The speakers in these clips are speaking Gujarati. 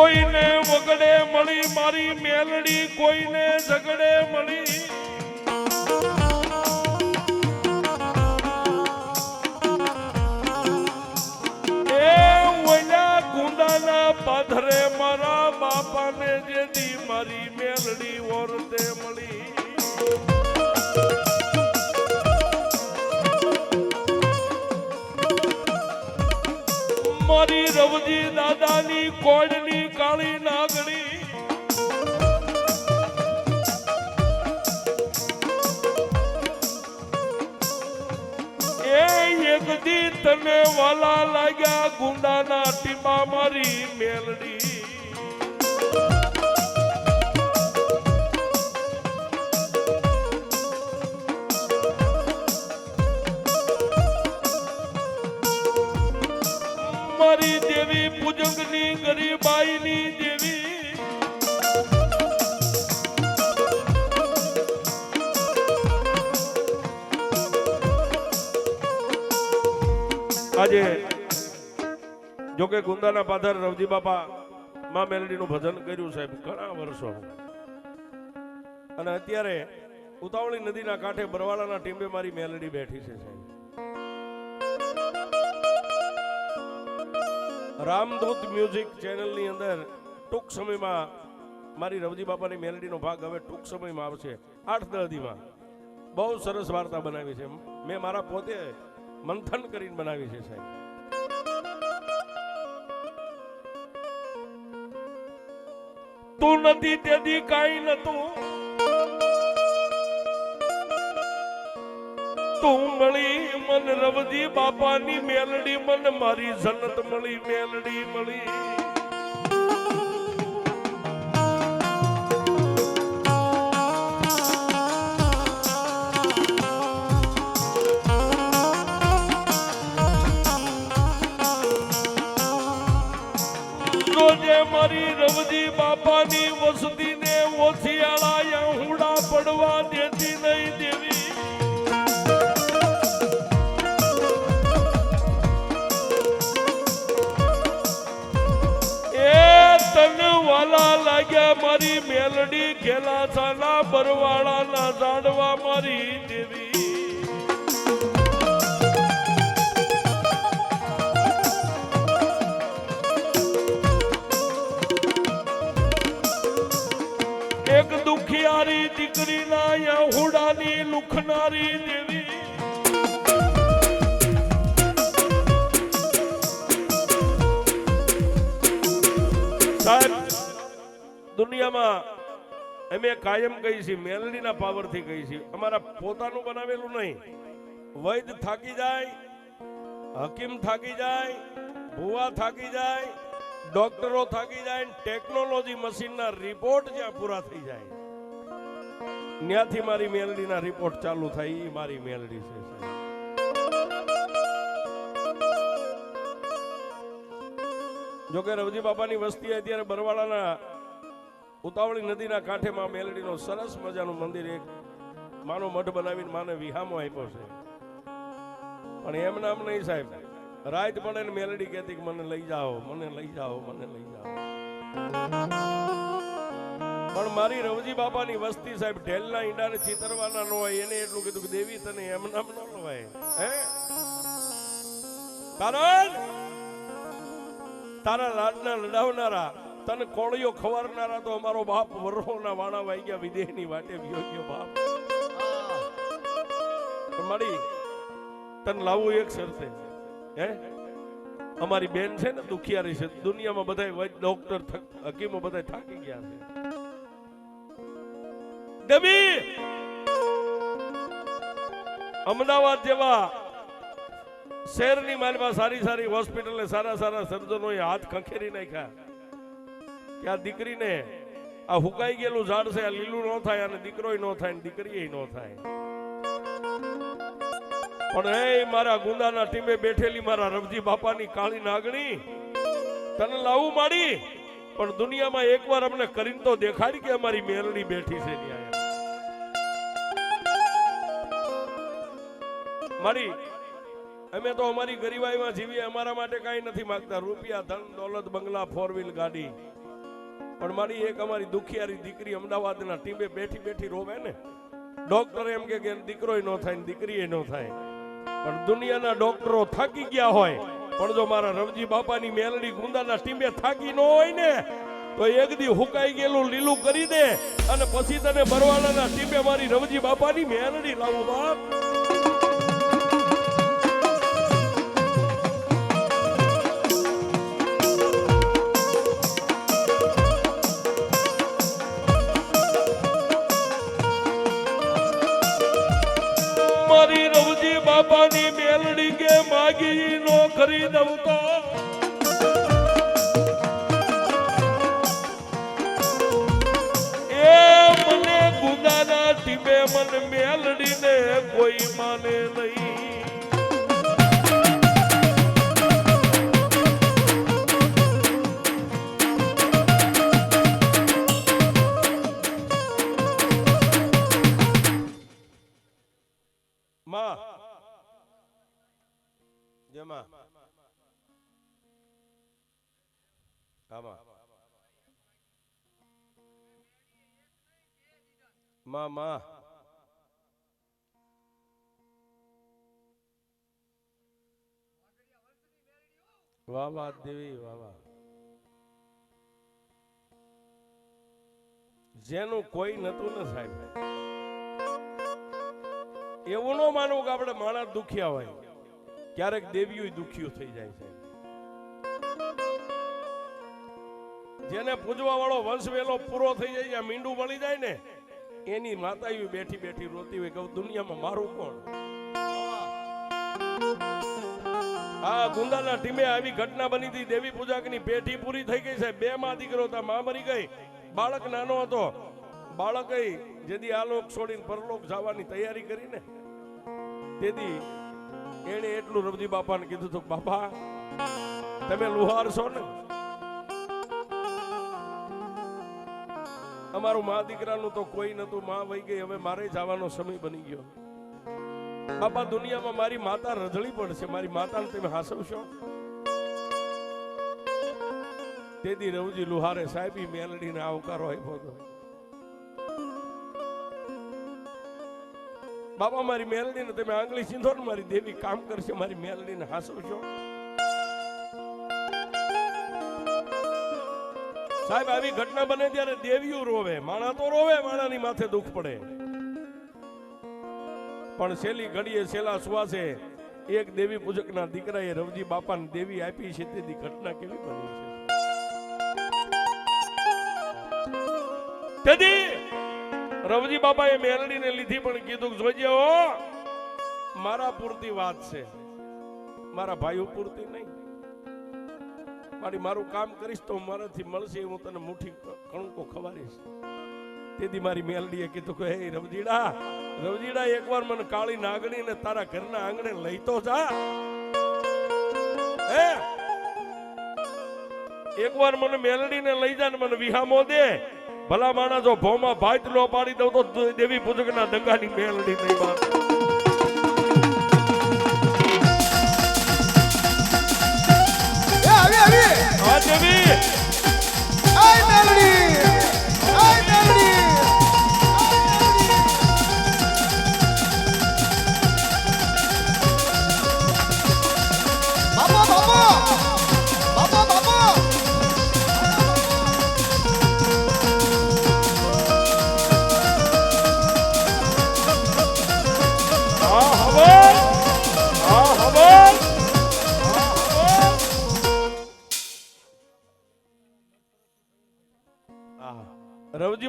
કોઈને વગડે મળી મારી મેલડી, કોઈને ઝગડે મળી. પાથરે મારા બાપાને જેથી મારી મેલડી ઓરતે મળી. મારી રવજી દાદાની કોડની કાળી નાગણી એ એક દી તને વાલા લાગ્યા ગુંડાના ટીપા મારી મેલડી આજે જોકે ગુંદાના પાથર રવજી બાપા મા મેલડીનું ભજન કર્યું સાહેબ ઘણા વર્ષો અને અત્યારે ઉતાવળી નદીના કાંઠે બરવાળાના ટીમે મારી મેલડી બેઠી છે સાહેબ. રામદૂત મ્યુઝિક ચેનલની અંદર ટૂંક સમયમાં મારી રવજી બાપાની મેલડીનો ભાગ હવે ટૂંક સમયમાં આવશે. આઠ દળદીમાં બહુ સરસ વાર્તા બનાવી છે. મેં મારા પોતે મંથન કરીને બનાવી છે સાહેબ. તું નથી તેથી કાઈ નતું તું મળી મન રવજી બાપાની મેલડી મન મારી જન્નત મળી, મેલડી મળી. વસતી ને ઓછિયાળા હુડા પડવા દેતી નહીં દેવી. વાલા લાગ્યા મારી મેલડી ખેલા છાના બરવાળાના જાડવા મારી દેવી. દીકરીના યહુડાની લુખનારી દેવી દુનિયામાં અમે કાયમ કહી છીએ, મેલડીના પાવરથી કહી છીએ, અમારા પોતાનું બનાવેલું નહીં. વૈદ થાકી જાય, હકીમ થાકી જાય, ભુવા થાકી જાય, ડોક્ટરો થાકી જાય, ટેકનોલોજી મશીનના રિપોર્ટ જ્યાં પૂરા થઈ જાય. ત્યાંથી મારી મેલડીના રિપોર્ટ ચાલુ થાય એ મારી મેલડી છે. જોકે રવજી બાપાની વસ્તી અત્યારે બરવાળાના ઉતાવળી નદીના કાંઠેમાં મેલડીનો સરસ મજાનું મંદિર એક માનો મઠ બનાવીને માને વિહામો આપ્યો છે. પણ એમ નામ નહીં, સાહેબ. રાત પડે ને મેલડી કહેતી કે મને લઈ જાઓ, મને લઈ જાઓ, મને લઈ જાઓ. પણ મારી રવજી બાપાની વસ્તી સાહેબ ઢેલના ઈંડાને ચિતરવાના ન હોય, એને એટલું કીધું કે દેવી તને એમ નામ ન લવાય. હે? કારણ તારા લાડના લડાવનારા, તને કોળીઓ ખવારનારા તો અમારો બાપ વરોના વાણા વાઈ ગયા, વિદેહની વાટે વિયો ગયો બાપ. મારી, તને લાવવું એક શરતે. હે? અમારી બેન છે ને દુખિયારી છે, દુનિયામાં બધા ડોક્ટર હકીમો બધા થાકી ગયા છે. ડબી અમદાવાદ જેવા શહેરની માલમાં સારી સારી હોસ્પિટલ ને સારા સારા સર્જનો હાથ ખંખેરી નાખ્યા. કે આ દીકરીને આ હુકાઈ ગયેલું ઝાડ છે, આ લીલું ન થાય અને દીકરો ન થાય દીકરી દીકરીય ન થાય. પણ હે મારા ગુંદાના ટીમે બેઠેલી મારા રવજી બાપાની કાળી નાગણી, તને લાવું માડી, પણ દુનિયામાં એકવાર અમને કરીને તો દેખાડી કે અમારી મેલડી બેઠી છે ત્યાં મારી, અમે તો અમારી ગરીબાઈમાં જીવીએ, અમારા માટે કાંઈ નથી માંગતા. રૂપિયા, ધન, દોલત, બંગલા ફોર વ્હીલ ગાડી. પણ મારી એક અમારી દુખિયારી દીકરી અમદાવાદના ટીમે બેઠી બેઠી રોવે ને. ડોક્ટર એમ કે દીકરોય ન થાય દીકરીએ ન થાય. પણ દુનિયાના ડોક્ટરો થાકી ગયા હોય. પણ જો મારા રવજી બાપાની મેલડી ગુંદાના ટીમે થાકી ન હોય ને, તો એક દી હુકાઈ ગયેલું લીલું કરી દે અને પછી તને બરવાડાના ટીમે મારી રવજી બાપાની મેલડી લાવું બાપ. કોઈ માને નહીં. જેમાં આમાં માં માં. વાહ દેવી, વાહ જેનું કોઈ નતું ને સાહેબ. એવું ન માનવું કે આપણે માણસ દુખ્યા હોય. ક્યારેક દેવીઓ દુખ્યું થઈ જાય છે. જેને પૂજવા વાળો વંશ વેલો પૂરો થઈ જાય મીંડું વળી જાય ને, એની માતા બેઠી બેઠી રોતી હોય કે દુનિયામાં મારું કોણ? આ ગુંદાલા ટીમે આવી ઘટના બની હતી. દેવી પૂજકની પેઢી પૂરી થઈ ગઈ છે. બે માં દીકરો હતા, માં મરી ગઈ. બાળક નાનો હતો. બાળક જેથી આ લોક છોડીને પરલોક જવાની તૈયારી કરીને તેથી એણે એટલું રવજી બાપાને કીધું હતું, બાપા, તમે લુહાર છો ને? અમારું મા દીકરાનું તો કોઈ નતું. મા વહી ગઈ. હવે મારે જવાનો સમય બની ગયો. બાપા, દુનિયામાં મારી માતા રજળી પડશે મારી માતાને તમે હાસવશો? તેથી રવજી લુહારે સાહેબી મેલડીને આવકારો આપ્યો હતો. બાપા, મારી મેલડીને તમે આંગળી સીંધો ને મારી દેવી કામ કરશે. મારી મેલડીને હાસવશો. સાહેબ, આવી ઘટના બને ત્યારે દેવીઓ રોવે, માણા તો રોવે, માણાની માથે દુઃખ પડે. પણ છેલ્લી ઘડીએ છેલ્લા સુવાસે એક દેવી પૂજકના દીકરાએ રવજી બાપાને દેવી આપી છે તેની ઘટના કેવી બની છે? તેથી રવજી બાપાએ મેલડીને લીધી પણ કીધું જોજે હો, મારા પૂરતી વાત છે. મારા ભાઈઓ પૂરતી નહીં. મારી મારું કામ કરીશ તો મારાથી મળશે, હું તને મુઠ્ઠી કણકો ખવારીશ તેથી મારી મેલડીએ કીધું કે હે રવજીડા રવજીડા એકવાર મને કાળી નાગણી ને તારા ઘરના આંગણે લઈ તો જા. હે? એકવાર મને મેલડીને લઈ જા ને મને વિહામો દે. ભલા માણસ જો ભોમાં ભાત લો પાડી દઉં તો દેવી પૂજકના દંગાની મેલડી નહીં બાપ આવી આવી હા દેવી. આય મેલડી!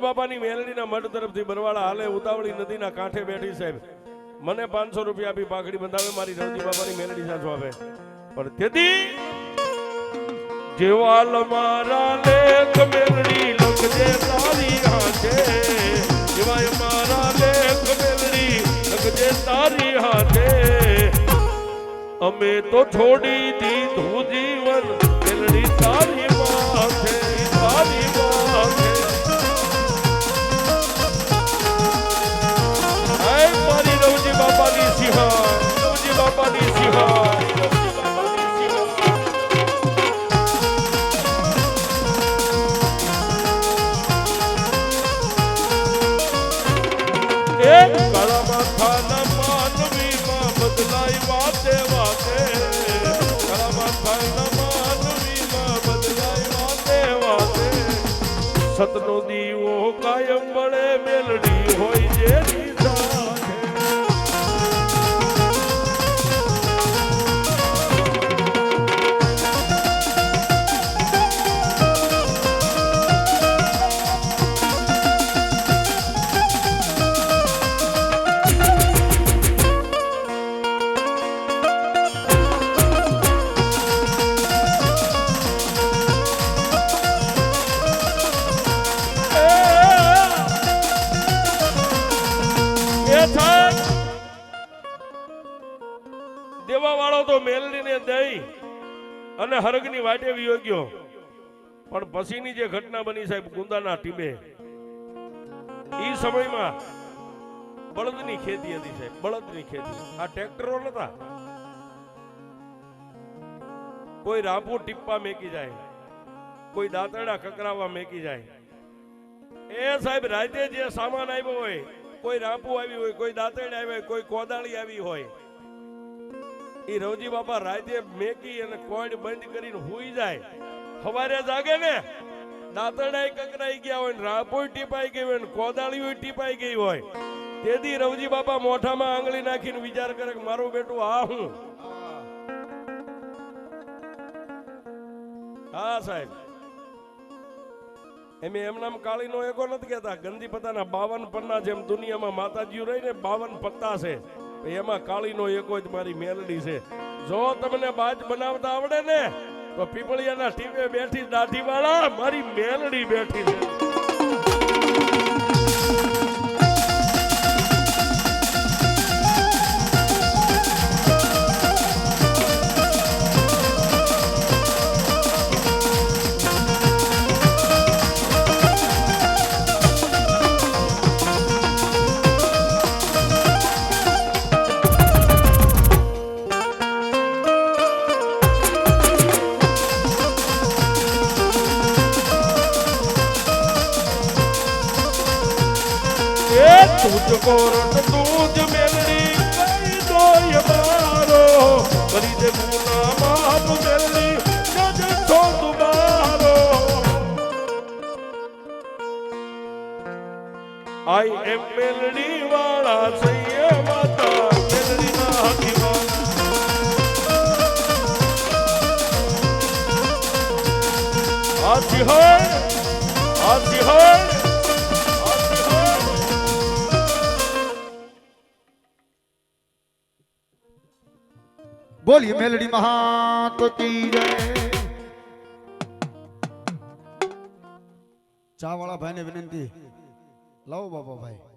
રવજી બાપાની મેલડીના મઢ તરફથી બરવાળા હાલે ઉતાવળી નદીના કાંઠે બેઠી સાહેબ. મને પાંચસો રૂપિયા આપી પાઘડી બંધાવે, મારી રવજી બાપાની મેલડી સાચો આપે. પણ તેથી જેવાલ મારા લેખ મેલડી લખજે તારી હાથે. જેવાય મારા લેખ મેલડી લખજે તારી હાથે. અમે તો છોડી દીધું અને હરગની વાટે વિયો ગયો. પણ પછીની જે ઘટના બની સાહેબ, ગુંદાના ટીમે એ સમયમાં બળદની ખેતી હતી સાહેબ, બળદની ખેતી. આ ટ્રેક્ટરો નતા. કોઈ રાંભુ ટીપ્પા મેકી જાય, કોઈ દાંતરડા કકરાવા મેકી જાય. એ સાહેબ, રાતે જે સામાન આવ્યો હોય, કોઈ રાંપુ આવી હોય, કોઈ દાંતેડ આવી હોય, કોઈ કોદાળી આવી હોય એ રવજી બાપા રાતે મેકી અને કોડ બંધ કરીને હોઈ જાય. સવારે જાગે ને દાંતરડા કકરાઈ ગયા હોય રાપોય ટીપાઈ ગઈ હોય ને કોદાળી ટીપાઈ ગઈ હોય. તેથી રવજી બાપા મોઢામાં આંગળી નાખીને વિચાર કરે કે મારું બેટું આ હું? હા, સાહેબ. એમ એમ નામ કાળીનો એકો નથી કહેતા. ગંદી પત્તાના બાવન પન્ના જેમ દુનિયામાં માતાજીઓ રહી ને બાવન પત્તા છે. એમાં કાળીનો એકો જ મારી મેલડી છે. જો તમને બાજ બનાવતા આવડે ને, તો પીપળિયાના ટીમે બેઠી દાઢી વાળા મારી મેલડી બેઠી છે. આઈ એમ મેલડી વાળા સૈયે માતા મેલડી ના વાળા હાથી હોય હાથી હોય. બોલીએ મેલડી ચા વાળા ભાઈને વિનંતી. લાવો બાપા ભાઈ.